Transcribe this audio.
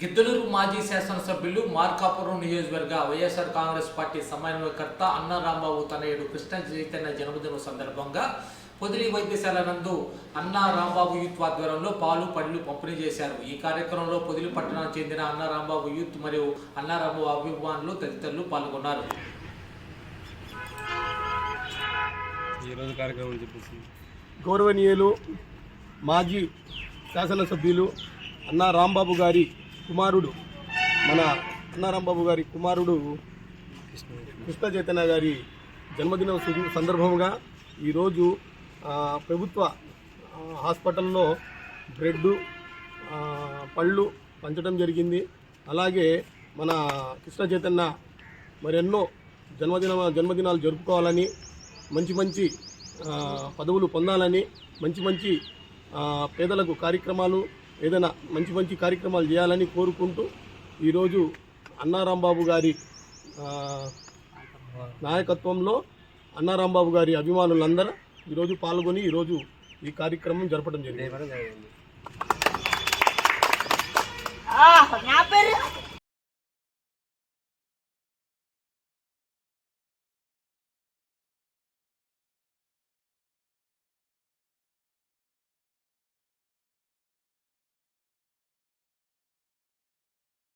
గిద్దలూరు మాజీ శాసనసభ్యులు మార్కాపురం నియోజకవర్గ వైఎస్ఆర్ కాంగ్రెస్ పార్టీ సమన్వయకర్త అన్న రాంబాబు తనయుడు కృష్ణ చైతన్య జన్మదినం సందర్భంగా పొదిలి వైద్యశాల నందు అన్న రాంబాబు యూత్ ఆధ్వర్యంలో పాలు పళ్ళు పంపిణీ చేశారు. ఈ కార్యక్రమంలో పొదిలి పట్టణానికి చెందిన అన్న రాంబాబు యూత్ మరియు అన్న రాంబాబు అభిమానులు తదితరులు పాల్గొన్నారు. ఈరోజు కార్యక్రమం చెప్పేసి. గౌరవనీయులు మాజీ శాసనసభ్యులు అన్నా రాంబాబు గారి కుమారుడు మన అన్నా బాబు గారి కుమారుడు కృష్ణ చైతన్య గారి జన్మదినం సందర్భంగా ఈరోజు ప్రభుత్వ హాస్పిటల్లో బ్రెడ్ పళ్ళు పంచడం జరిగింది. అలాగే మన కృష్ణ చైతన్య మరెన్నో జన్మదిన జన్మదినాలు జరుపుకోవాలని మంచి మంచి పదవులు పొందాలని మంచి మంచి పేదలకు కార్యక్రమాలు ఏదైనా మంచి మంచి కార్యక్రమాలు చేయాలని కోరుకుంటూ ఈరోజు అన్నారాంబాబు గారి నాయకత్వంలో అన్నారాంబాబు గారి అభిమానులందరూ ఈరోజు పాల్గొని ఈరోజు ఈ కార్యక్రమం జరపడం జరిగింది.